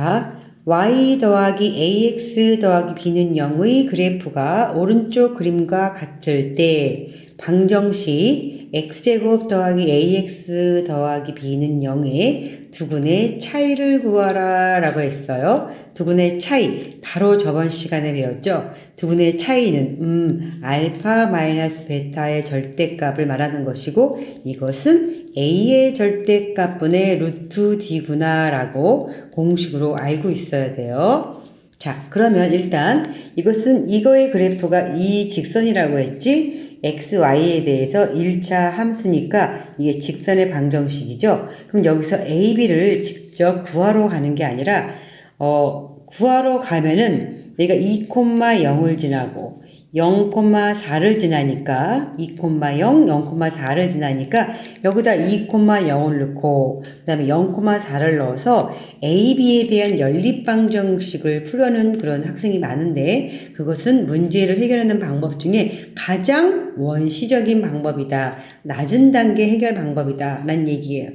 자, y 더하기 ax 더하기 b는 0의 그래프가 오른쪽 그림과 같을 때 방정식 x제곱 더하기 ax 더하기 b는 0의 두근의 차이를 구하라 라고 했어요. 두근의 차이 바로 저번 시간에 배웠죠. 두근의 차이는 음 알파 마이너스 베타의 절대값을 말하는 것이고 이것은 a의 절대값분의 루트 d구나 라고 공식으로 알고 있어야 돼요. 자, 그러면 일단 이것은 이거의 그래프가 이 직선이라고 했지? X, y에 대해서 1차 함수니까 이게 직선의 방정식이죠. 그럼 여기서 a, b를 직접 구하러 가는 게 아니라 어, 구하러 가면은 여기가 2,0을 지나고 0,4를 지나니까 2,0, 0,4를 지나니까 여기다 2,0을 넣고 그 다음에 0,4를 넣어서 A, B에 대한 연립 방정식을 풀려는 그런 학생이 많은데 그것은 문제를 해결하는 방법 중에 가장 원시적인 방법이다. 낮은 단계 해결 방법이다. 라는 얘기예요.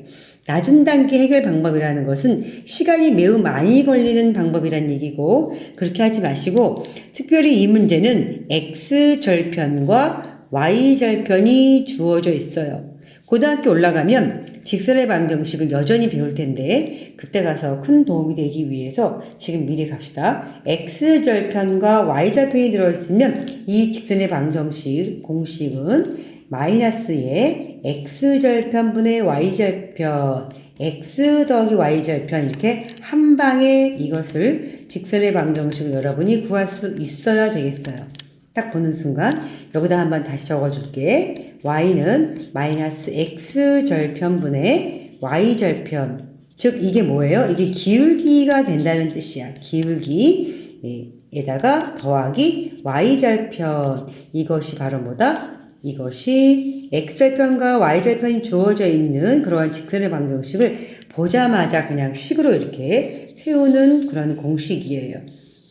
낮은 단계 해결 방법이라는 것은 시간이 매우 많이 걸리는 방법이란 얘기고 그렇게 하지 마시고 특별히 이 문제는 x절편과 y절편이 주어져 있어요. 고등학교 올라가면 직선의 방정식을 여전히 배울 텐데 그때 가서 큰 도움이 되기 위해서 지금 미리 갑시다. x절편과 y절편이 들어있으면 이 직선의 방정식 공식은 마이너스의 x절편분의 y절편 x 더하기 y절편 이렇게 한 방에 이것을 직선의 방정식을 여러분이 구할 수 있어야 되겠어요. 딱 보는 순간 여기다 한번 다시 적어줄게. y는 마이너스 x절편분의 y절편 즉 이게 뭐예요? 이게 기울기가 된다는 뜻이야. 기울기 에다가 더하기 y절편 이것이 바로 뭐다? 이것이 x절편과 y절편이 주어져 있는 그러한 직선의 방정식을 보자마자 그냥 식으로 이렇게 세우는 그런 공식이에요.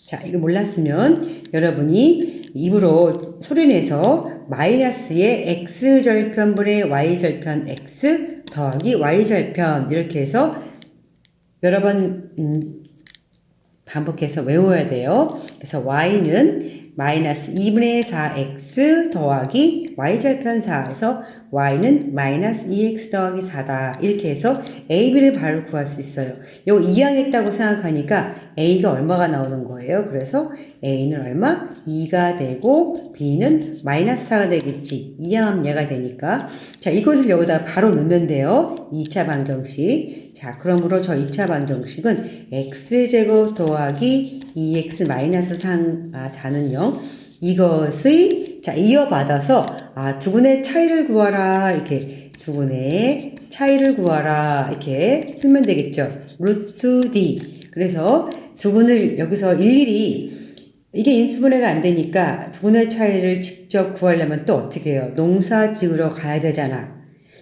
자, 이거 몰랐으면 여러분이 입으로 소리내서 마이너스의 x절편분의 y절편 x 더하기 y절편 이렇게 해서 여러 번 음, 반복해서 외워야 돼요. 그래서 y는 마이너스 2분의 4x 더하기 y절편 4에서 y는 마이너스 2x 더하기 4다. 이렇게 해서 a, b를 바로 구할 수 있어요. 요거 이항했다고 생각하니까 a가 얼마가 나오는 거예요. 그래서 a는 얼마? 2가 되고 b는 마이너스 4가 되겠지. 이항하면 얘가 되니까. 자, 이것을 여기다 바로 넣으면 돼요. 2차 방정식. 자, 그러므로 저 2차 방정식은 x제곱 더하기 2x 마이너스 3, 아, 4는 0. 이것의, 자, 이어받아서, 아, 두근의 차이를 구하라. 이렇게, 두근의 차이를 구하라. 이렇게 풀면 되겠죠. 루트 d. 그래서 두근을 여기서 일일이 이게 인수분해가 안 되니까 두근의 차이를 직접 구하려면 또 어떻게 해요? 농사 지으러 가야 되잖아.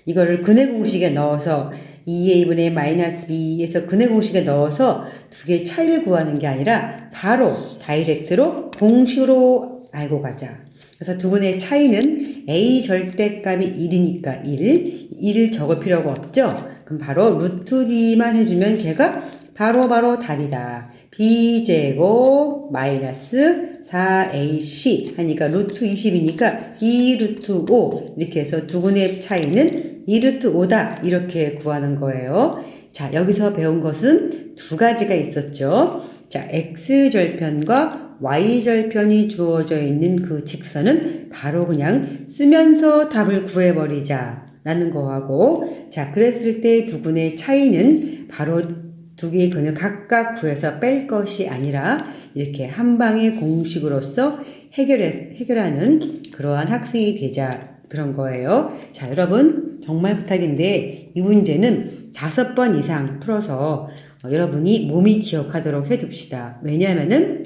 이거를 근해 공식에 넣어서 2a분의 마이너스 b에서 근해 공식에 넣어서 두 개의 차이를 구하는 게 아니라 바로 다이렉트로 공식으로 알고 가자. 그래서 두 분의 차이는 a 절대값이 1이니까 1, 1을 적을 필요가 없죠. 그럼 바로 루트 d만 해주면 걔가 바로 바로 답이다. b제곱 마이너스 4ac 하니까 루트 20이니까 2 루트 5 이렇게 해서 두근의 차이는 2 루트 5다 이렇게 구하는 거예요. 자 여기서 배운 것은 두 가지가 있었죠. 자 x절편과 y절편이 주어져 있는 그 직선은 바로 그냥 쓰면서 답을 구해버리자 라는 거하고 자 그랬을 때 두근의 차이는 바로 두 개의 근을 각각 구해서 뺄 것이 아니라 이렇게 한 방의 공식으로서 해결해, 해결하는 그러한 학생이 되자 그런 거예요. 자, 여러분, 정말 부탁인데 이 문제는 다섯 번 이상 풀어서 어, 여러분이 몸이 기억하도록 해둡시다. 왜냐하면은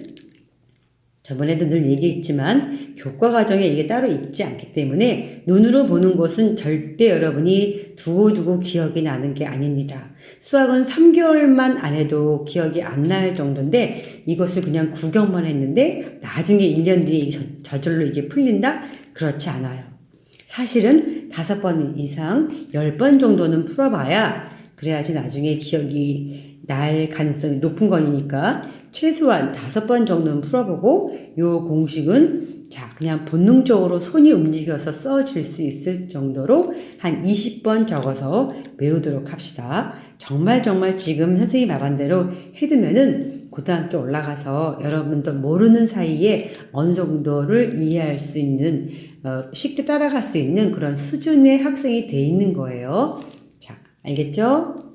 저번에도 늘 얘기했지만 교과 과정에 이게 따로 있지 않기 때문에 눈으로 보는 것은 절대 여러분이 두고두고 기억이 나는 게 아닙니다. 수학은 3개월만 안 해도 기억이 안 날 정도인데 이것을 그냥 구경만 했는데 나중에 1년 뒤에 저절로 이게 풀린다? 그렇지 않아요. 사실은 다섯 번 이상, 열 번 정도는 풀어봐야 그래야지 나중에 기억이 날 가능성이 높은 거니까 최소한 다섯 번 정도는 풀어보고 요 공식은 자 그냥 본능적으로 손이 움직여서 써줄 수 있을 정도로 한 20번 적어서 외우도록 합시다. 정말 정말 지금 선생님이 말한 대로 해두면은 고등학교 올라가서 여러분도 모르는 사이에 어느 정도를 이해할 수 있는 어, 쉽게 따라갈 수 있는 그런 수준의 학생이 돼 있는 거예요. 자, 알겠죠?